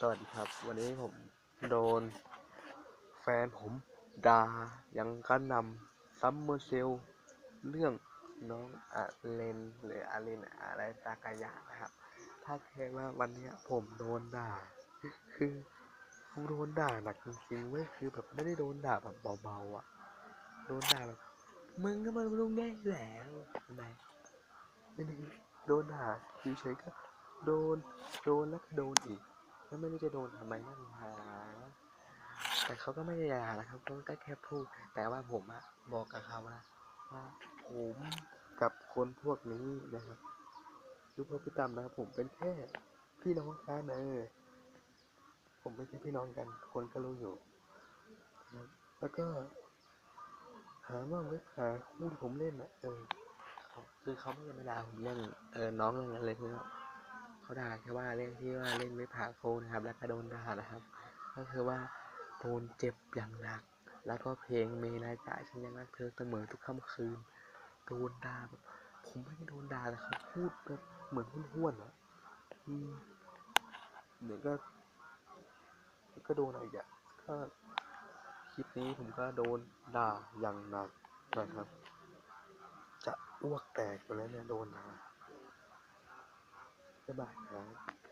สวัสดีครับ วันนี้ผมโดน แฟนผมด่ายังกันนำซัมเมอร์เซล เรื่องน้องอะเลนหรืออาเลนอะไรตากายะนะครับ ถ้าแค่ว่าวันนี้ผมโดนด่า คือโดนด่าหนักจริงๆเว้ยคือแบบไม่ได้โดนด่าแบบเบาๆอะ โดนด่าแบบมึงก็มาลุงได้แล้วทำไมไม่ได้โดนด่าเฉยๆก็โดน โดนแล้วก็โดนอีก แล้วไม่รู้จะโดนทำไมนั่นหาแต่เขาก็ไม่ได้ด่านะครับเขาก็แค่พูด แต่ว่าผมอะบอกกับเขานะว่าผมกับคนพวกนี้นะครับยุคพฤติกรรมนะครับผมเป็นแค่พี่น้องกันเออผมไม่ใช่พี่น้องกัน คนก็รู้อยู่นะแล้วก็ หาว่าเว็บหาคู่ที่ผมเล่นอะเออคือเขาไม่ได้มาด่าผมเรื่องเออน้องเรื่องอะไรคือ เขาด่าแค่ว่าเรื่องที่ว่าเล่นเว็บหาคู่นะครับ แล้วก็โดนด่านะครับ ก็คือว่าโดนเจ็บอย่างหนัก แล้วก็เพลงเมนาจ่ายฉันยังรักเธอเสมอทุกค่ำคืนโดนด่าแบบผมไม่ได้โดนด่าแต่เขาพูดแบบเหมือนห้วนๆอะอืมเดี๋ยวก็ ก็โดนอะไรอีกอะก็คลิปนี้ผมก็โดนด่าอย่างหนักนะครับ จะอ้วกแตกไปแล้วเนี่ยโดนด่า บ๊ายบายครับ